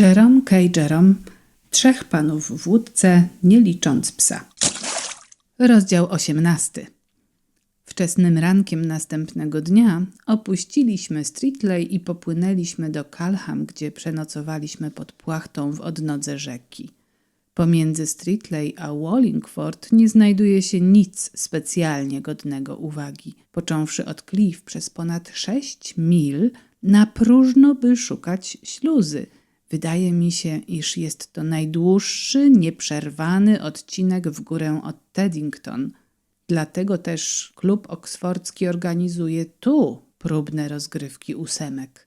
Jerome K. Jerome, trzech panów w łódce, nie licząc psa. Rozdział 18. Wczesnym rankiem następnego dnia opuściliśmy Streetley i popłynęliśmy do Calham, gdzie przenocowaliśmy pod płachtą w odnodze rzeki. Pomiędzy Streetley a Wallingford nie znajduje się nic specjalnie godnego uwagi. Począwszy od Cliff przez ponad sześć mil, na próżno by szukać śluzy. Wydaje mi się, iż jest to najdłuższy, nieprzerwany odcinek w górę od Teddington. Dlatego też klub oksfordzki organizuje tu próbne rozgrywki ósemek.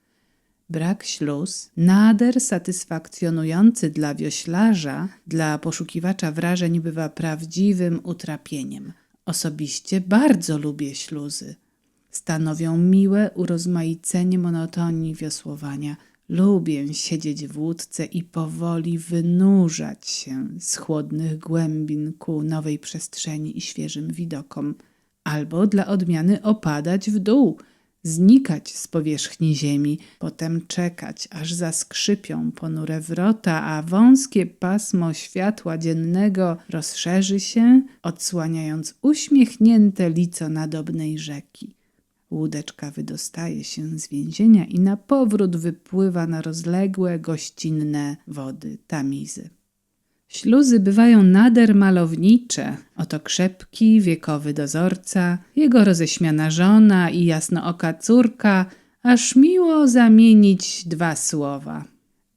Brak śluz, nader satysfakcjonujący dla wioślarza, dla poszukiwacza wrażeń bywa prawdziwym utrapieniem. Osobiście bardzo lubię śluzy. Stanowią miłe urozmaicenie monotonii wiosłowania. Lubię siedzieć w łódce i powoli wynurzać się z chłodnych głębin ku nowej przestrzeni i świeżym widokom, albo dla odmiany opadać w dół, znikać z powierzchni ziemi, potem czekać, aż zaskrzypią ponure wrota, a wąskie pasmo światła dziennego rozszerzy się, odsłaniając uśmiechnięte lico nadobnej rzeki. Łódeczka wydostaje się z więzienia i na powrót wypływa na rozległe, gościnne wody Tamizy. Śluzy bywają nader malownicze. Oto krzepki, wiekowy dozorca, jego roześmiana żona i jasnooka córka, aż miło zamienić dwa słowa.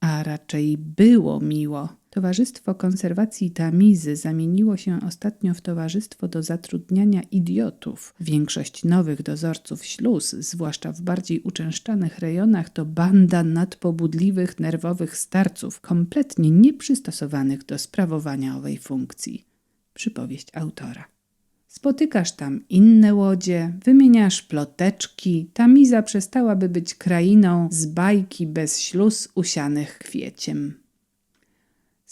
A raczej było miło. Towarzystwo Konserwacji Tamizy zamieniło się ostatnio w Towarzystwo do Zatrudniania Idiotów. Większość nowych dozorców śluz, zwłaszcza w bardziej uczęszczanych rejonach, to banda nadpobudliwych, nerwowych starców, kompletnie nieprzystosowanych do sprawowania owej funkcji. Przypowieść autora. Spotykasz tam inne łodzie, wymieniasz ploteczki, Tamiza przestałaby być krainą z bajki bez śluz usianych kwieciem.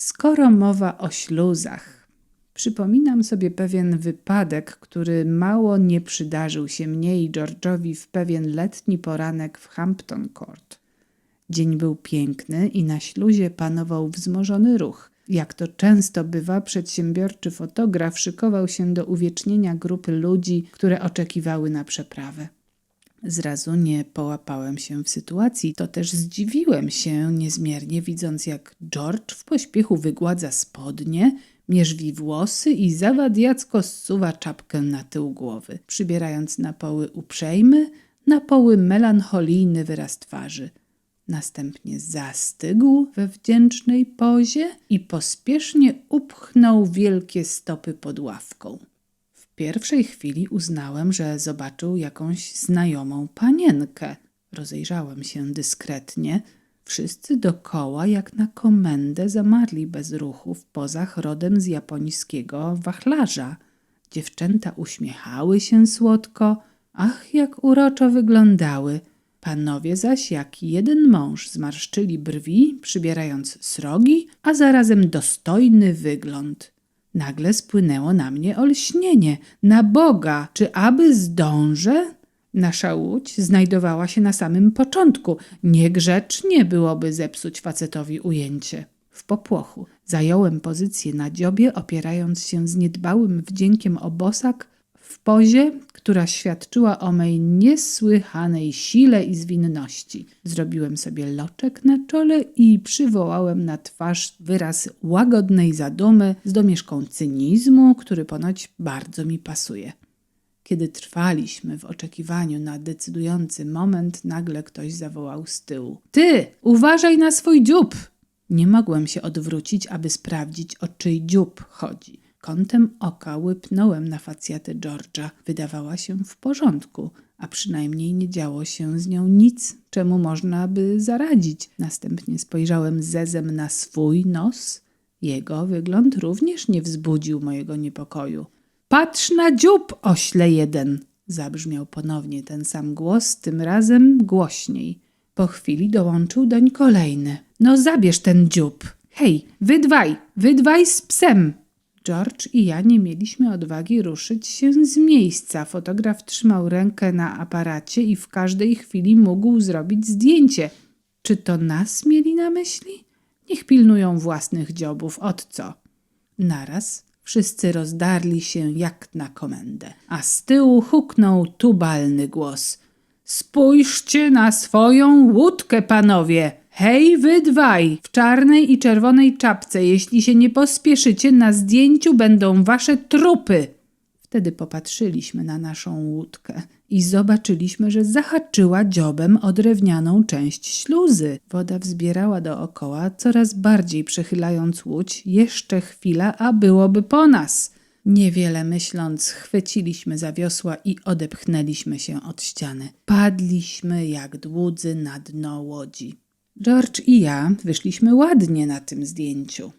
Skoro mowa o śluzach, przypominam sobie pewien wypadek, który mało nie przydarzył się mnie i George'owi w pewien letni poranek w Hampton Court. Dzień był piękny i na śluzie panował wzmożony ruch. Jak to często bywa, przedsiębiorczy fotograf szykował się do uwiecznienia grupy ludzi, które oczekiwały na przeprawę. Zrazu nie połapałem się w sytuacji, to też zdziwiłem się niezmiernie, widząc jak George w pośpiechu wygładza spodnie, mierzwi włosy i zawadiacko zsuwa czapkę na tył głowy, przybierając na poły uprzejmy, na poły melancholijny wyraz twarzy. Następnie zastygł we wdzięcznej pozie i pospiesznie upchnął wielkie stopy pod ławką pierwszej chwili uznałem, że zobaczył jakąś znajomą panienkę. Rozejrzałem się dyskretnie. Wszyscy dokoła, jak na komendę, zamarli bez ruchu w pozach rodem z japońskiego wachlarza. Dziewczęta uśmiechały się słodko, ach, jak uroczo wyglądały. Panowie zaś jak jeden mąż zmarszczyli brwi, przybierając srogi, a zarazem dostojny wygląd. Nagle spłynęło na mnie olśnienie. Na Boga, czy aby zdążę? Nasza łódź znajdowała się na samym początku. Niegrzecznie byłoby zepsuć facetowi ujęcie. W popłochu zająłem pozycję na dziobie, opierając się z niedbałym wdziękiem o bosak w pozie, która świadczyła o mej niesłychanej sile i zwinności. Zrobiłem sobie loczek na czole i przywołałem na twarz wyraz łagodnej zadumy z domieszką cynizmu, który ponoć bardzo mi pasuje. Kiedy trwaliśmy w oczekiwaniu na decydujący moment, nagle ktoś zawołał z tyłu: Ty, uważaj na swój dziób! Nie mogłem się odwrócić, aby sprawdzić, o czyj dziób chodzi. Kątem oka łypnąłem na facjatę George'a. Wydawała się w porządku, a przynajmniej nie działo się z nią nic, czemu można by zaradzić. Następnie spojrzałem zezem na swój nos. Jego wygląd również nie wzbudził mojego niepokoju. Patrz na dziób, ośle jeden! Zabrzmiał ponownie ten sam głos, tym razem głośniej. Po chwili dołączył doń kolejny. No zabierz ten dziób. Hej, wydwaj, wydwaj z psem! George i ja nie mieliśmy odwagi ruszyć się z miejsca. Fotograf trzymał rękę na aparacie i w każdej chwili mógł zrobić zdjęcie. Czy to nas mieli na myśli? Niech pilnują własnych dziobów, od co? Naraz wszyscy rozdarli się jak na komendę, a z tyłu huknął tubalny głos. Spójrzcie na swoją łódkę, panowie! Hej, wy dwaj, w czarnej i czerwonej czapce, jeśli się nie pospieszycie, na zdjęciu będą wasze trupy. Wtedy popatrzyliśmy na naszą łódkę i zobaczyliśmy, że zahaczyła dziobem o drewnianą część śluzy. Woda wzbierała dookoła, coraz bardziej przechylając łódź. Jeszcze chwila, a byłoby po nas. Niewiele myśląc, chwyciliśmy za wiosła i odepchnęliśmy się od ściany. Padliśmy jak dłudzy na dno łodzi. George i ja wyszliśmy ładnie na tym zdjęciu.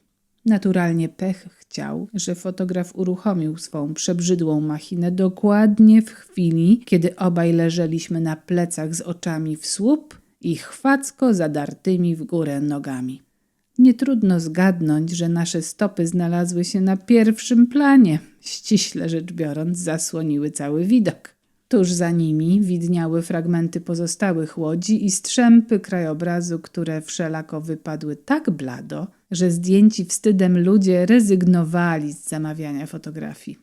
Naturalnie pech chciał, że fotograf uruchomił swą przebrzydłą machinę dokładnie w chwili, kiedy obaj leżeliśmy na plecach z oczami w słup i chwacko zadartymi w górę nogami. Nie trudno zgadnąć, że nasze stopy znalazły się na pierwszym planie. Ściśle rzecz biorąc, zasłoniły cały widok. Tuż za nimi widniały fragmenty pozostałych łodzi i strzępy krajobrazu, które wszelako wypadły tak blado, że zdjęci wstydem ludzie rezygnowali z zamawiania fotografii.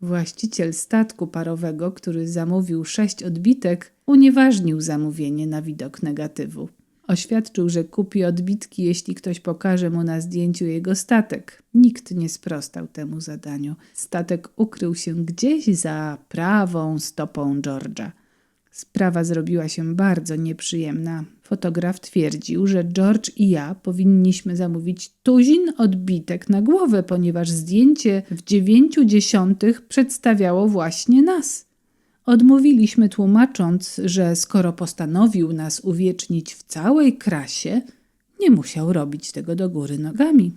Właściciel statku parowego, który zamówił sześć odbitek, unieważnił zamówienie na widok negatywu. Oświadczył, że kupi odbitki, jeśli ktoś pokaże mu na zdjęciu jego statek. Nikt nie sprostał temu zadaniu. Statek ukrył się gdzieś za prawą stopą George'a. Sprawa zrobiła się bardzo nieprzyjemna. Fotograf twierdził, że George i ja powinniśmy zamówić tuzin odbitek na głowę, ponieważ zdjęcie w dziewięciu dziesiątych przedstawiało właśnie nas. Odmówiliśmy tłumacząc, że skoro postanowił nas uwiecznić w całej krasie, nie musiał robić tego do góry nogami.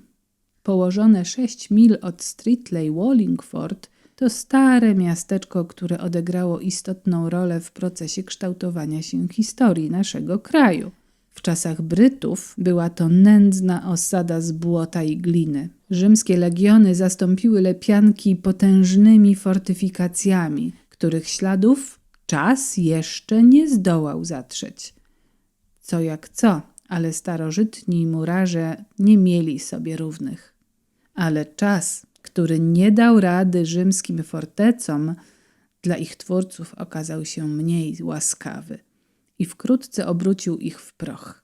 Położone sześć mil od Streatley Wallingford to stare miasteczko, które odegrało istotną rolę w procesie kształtowania się historii naszego kraju. W czasach Brytów była to nędzna osada z błota i gliny. Rzymskie legiony zastąpiły lepianki potężnymi fortyfikacjami, których śladów czas jeszcze nie zdołał zatrzeć. Co jak co, ale starożytni murarze nie mieli sobie równych. Ale czas, który nie dał rady rzymskim fortecom, dla ich twórców okazał się mniej łaskawy i wkrótce obrócił ich w proch.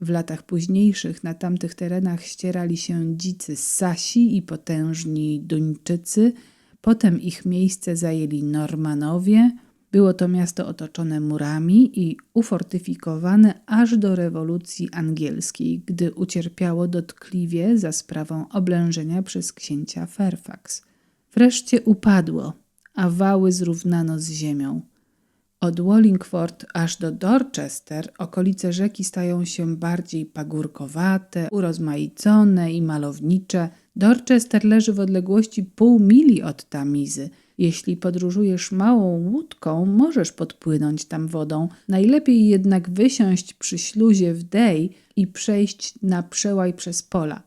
W latach późniejszych na tamtych terenach ścierali się dzicy Sasi i potężni Duńczycy, Potem ich miejsce zajęli Normanowie. Było to miasto otoczone murami i ufortyfikowane aż do rewolucji angielskiej, gdy ucierpiało dotkliwie za sprawą oblężenia przez księcia Fairfax. Wreszcie upadło, a wały zrównano z ziemią. Od Wallingford aż do Dorchester okolice rzeki stają się bardziej pagórkowate, urozmaicone i malownicze – Dorchester leży w odległości pół mili od Tamizy. Jeśli podróżujesz małą łódką, możesz podpłynąć tam wodą. Najlepiej jednak wysiąść przy śluzie w Day i przejść na przełaj przez pola.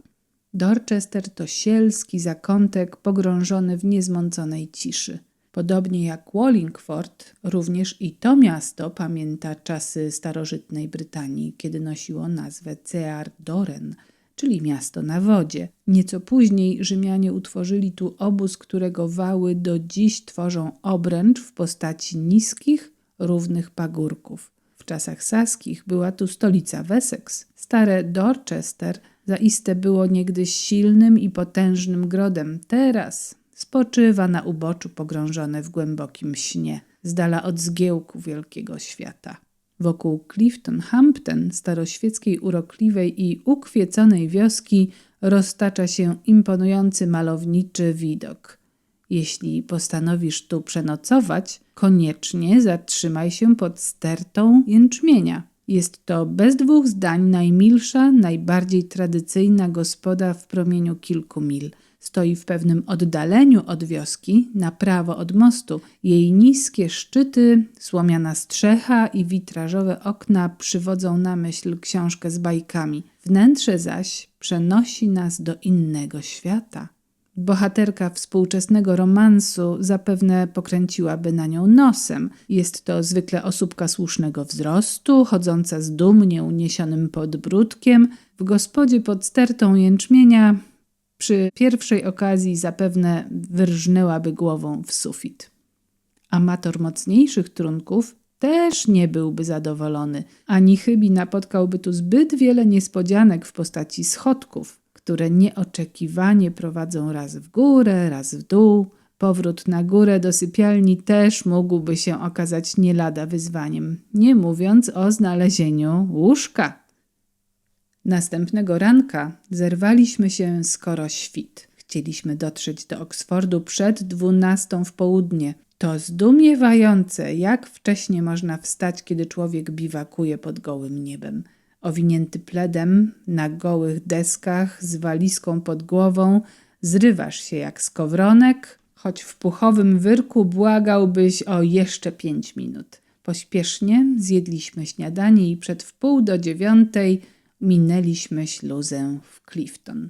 Dorchester to sielski zakątek pogrążony w niezmąconej ciszy. Podobnie jak Wallingford, również i to miasto pamięta czasy starożytnej Brytanii, kiedy nosiło nazwę Cear Doren – czyli miasto na wodzie. Nieco później Rzymianie utworzyli tu obóz, którego wały do dziś tworzą obręcz w postaci niskich, równych pagórków. W czasach saskich była tu stolica Wessex. Stare Dorchester zaiste było niegdyś silnym i potężnym grodem. Teraz spoczywa na uboczu pogrążone w głębokim śnie, z dala od zgiełku wielkiego świata. Wokół Clifton Hampton, staroświeckiej urokliwej i ukwieconej wioski, roztacza się imponujący malowniczy widok. Jeśli postanowisz tu przenocować, koniecznie zatrzymaj się pod stertą jęczmienia. Jest to bez dwóch zdań najmilsza, najbardziej tradycyjna gospoda w promieniu kilku mil – Stoi w pewnym oddaleniu od wioski, na prawo od mostu. Jej niskie szczyty, słomiana strzecha i witrażowe okna przywodzą na myśl książkę z bajkami. Wnętrze zaś przenosi nas do innego świata. Bohaterka współczesnego romansu zapewne pokręciłaby na nią nosem. Jest to zwykle osóbka słusznego wzrostu, chodząca z dumnie uniesionym podbródkiem. W gospodzie pod stertą jęczmienia przy pierwszej okazji zapewne wyrżnęłaby głową w sufit. Amator mocniejszych trunków też nie byłby zadowolony, ani chybi napotkałby tu zbyt wiele niespodzianek w postaci schodków, które nieoczekiwanie prowadzą raz w górę, raz w dół. Powrót na górę do sypialni też mógłby się okazać nie lada wyzwaniem, nie mówiąc o znalezieniu łóżka. Następnego ranka zerwaliśmy się skoro świt. Chcieliśmy dotrzeć do Oksfordu przed dwunastą w południe. To zdumiewające, jak wcześnie można wstać, kiedy człowiek biwakuje pod gołym niebem. Owinięty pledem, na gołych deskach, z walizką pod głową, zrywasz się jak skowronek, choć w puchowym wyrku błagałbyś o jeszcze pięć minut. Pośpiesznie zjedliśmy śniadanie i przed wpół do dziewiątej minęliśmy śluzę w Clifton.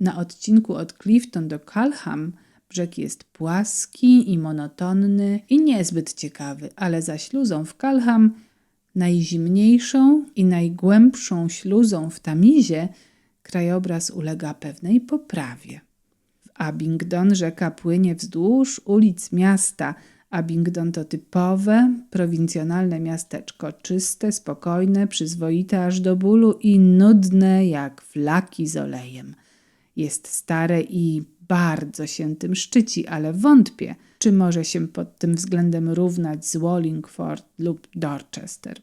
Na odcinku od Clifton do Calham brzeg jest płaski i monotonny i niezbyt ciekawy, ale za śluzą w Calham, najzimniejszą i najgłębszą śluzą w Tamizie, krajobraz ulega pewnej poprawie. W Abingdon rzeka płynie wzdłuż ulic miasta. Abingdon to typowe, prowincjonalne miasteczko, czyste, spokojne, przyzwoite aż do bólu i nudne jak flaki z olejem. Jest stare i bardzo się tym szczyci, ale wątpię, czy może się pod tym względem równać z Wallingford lub Dorchester.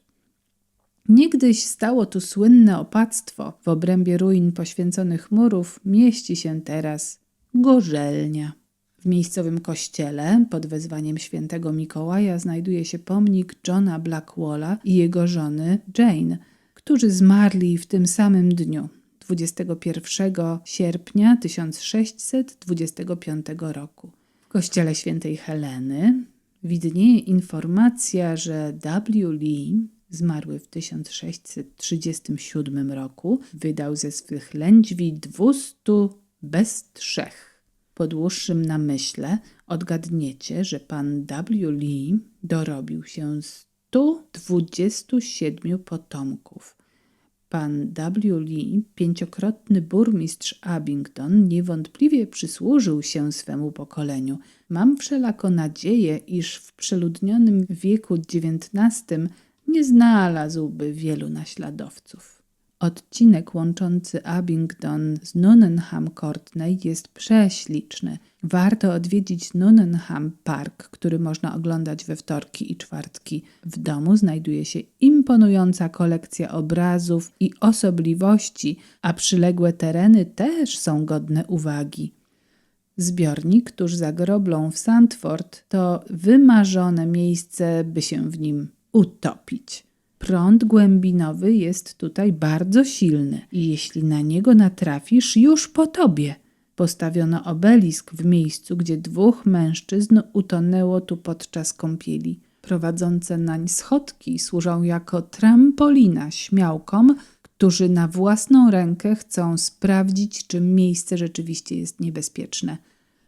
Niegdyś stało tu słynne opactwo. W obrębie ruin poświęconych murów mieści się teraz gorzelnia. W miejscowym kościele pod wezwaniem świętego Mikołaja znajduje się pomnik Johna Blackwalla i jego żony Jane, którzy zmarli w tym samym dniu, 21 sierpnia 1625 roku. W kościele świętej Heleny widnieje informacja, że W. Lee, zmarły w 1637 roku, wydał ze swych lędźwi 200 bez trzech. Po dłuższym namyśle odgadniecie, że pan W. Lee dorobił się 127 potomków. Pan W. Lee, pięciokrotny burmistrz Abingdon, niewątpliwie przysłużył się swemu pokoleniu. Mam wszelako nadzieję, iż w przeludnionym wieku XIX nie znalazłby wielu naśladowców. Odcinek łączący Abingdon z Nunenham Courtney jest prześliczny. Warto odwiedzić Nunenham Park, który można oglądać we wtorki i czwartki. W domu znajduje się imponująca kolekcja obrazów i osobliwości, a przyległe tereny też są godne uwagi. Zbiornik tuż za groblą w Sandford to wymarzone miejsce, by się w nim utopić. Prąd głębinowy jest tutaj bardzo silny i jeśli na niego natrafisz, już po tobie. Postawiono obelisk w miejscu, gdzie dwóch mężczyzn utonęło tu podczas kąpieli. Prowadzące nań schodki służą jako trampolina śmiałkom, którzy na własną rękę chcą sprawdzić, czy miejsce rzeczywiście jest niebezpieczne.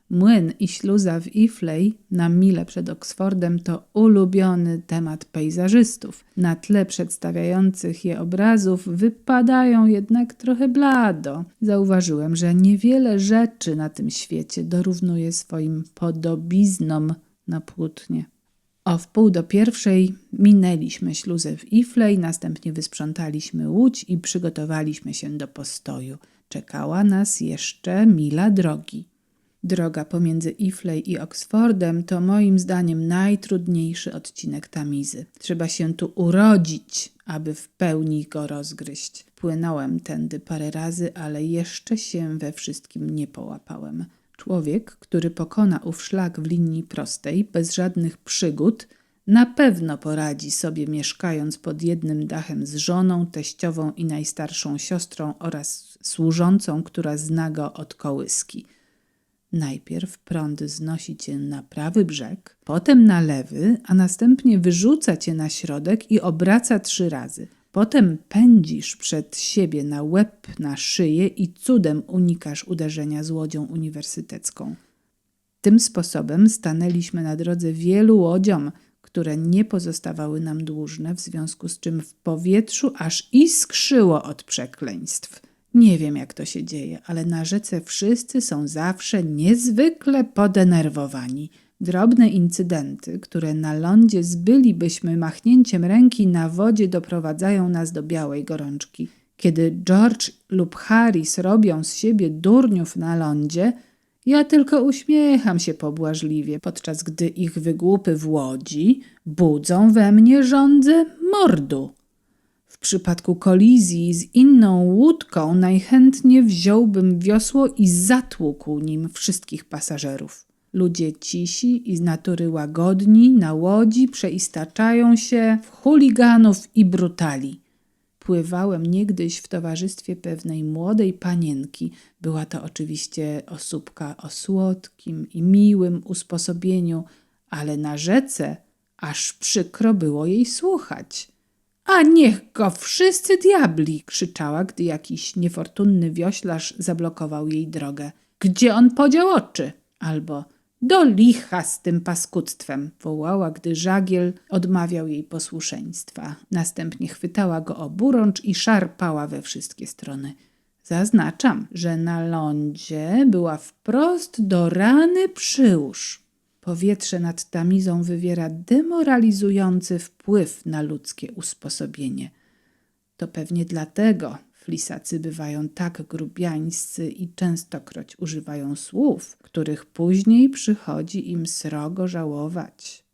Młyn i śluza w Ifley na mile przed Oksfordem to ulubiony temat pejzażystów. Na tle przedstawiających je obrazów wypadają jednak trochę blado. Zauważyłem, że niewiele rzeczy na tym świecie dorównuje swoim podobiznom na płótnie. O wpół do pierwszej minęliśmy śluzę w Ifley, następnie wysprzątaliśmy łódź i przygotowaliśmy się do postoju. Czekała nas jeszcze mila drogi. Droga pomiędzy Ifley i Oxfordem to moim zdaniem najtrudniejszy odcinek Tamizy. Trzeba się tu urodzić, aby w pełni go rozgryźć. Płynąłem tędy parę razy, ale jeszcze się we wszystkim nie połapałem. Człowiek, który pokona ów szlak w linii prostej, bez żadnych przygód, na pewno poradzi sobie mieszkając pod jednym dachem z żoną, teściową i najstarszą siostrą oraz służącą, która zna go od kołyski – Najpierw prąd znosi cię na prawy brzeg, potem na lewy, a następnie wyrzuca cię na środek i obraca trzy razy. Potem pędzisz przed siebie na łeb, na szyję i cudem unikasz uderzenia z łodzią uniwersytecką. Tym sposobem stanęliśmy na drodze wielu łodziom, które nie pozostawały nam dłużne, w związku z czym w powietrzu aż iskrzyło od przekleństw. Nie wiem, jak to się dzieje, ale na rzece wszyscy są zawsze niezwykle podenerwowani. Drobne incydenty, które na lądzie zbylibyśmy machnięciem ręki na wodzie, doprowadzają nas do białej gorączki. Kiedy George lub Harris robią z siebie durniów na lądzie, ja tylko uśmiecham się pobłażliwie, podczas gdy ich wygłupy w łodzi budzą we mnie żądzę mordu. W przypadku kolizji z inną łódką najchętniej wziąłbym wiosło i zatłukł nim wszystkich pasażerów. Ludzie cisi i z natury łagodni na łodzi przeistaczają się w chuliganów i brutali. Pływałem niegdyś w towarzystwie pewnej młodej panienki. Była to oczywiście osóbka o słodkim i miłym usposobieniu, ale na rzece aż przykro było jej słuchać. A niech go wszyscy diabli! krzyczała, gdy jakiś niefortunny wioślarz zablokował jej drogę. Gdzie on podział oczy? Albo do licha z tym paskudztwem, wołała, gdy żagiel odmawiał jej posłuszeństwa. Następnie chwytała go o burącz i szarpała we wszystkie strony. Zaznaczam, że na lądzie była wprost do rany przyłóż. Powietrze nad tamizą wywiera demoralizujący wpływ na ludzkie usposobienie. To pewnie dlatego flisacy bywają tak grubiańscy i częstokroć używają słów, których później przychodzi im srogo żałować.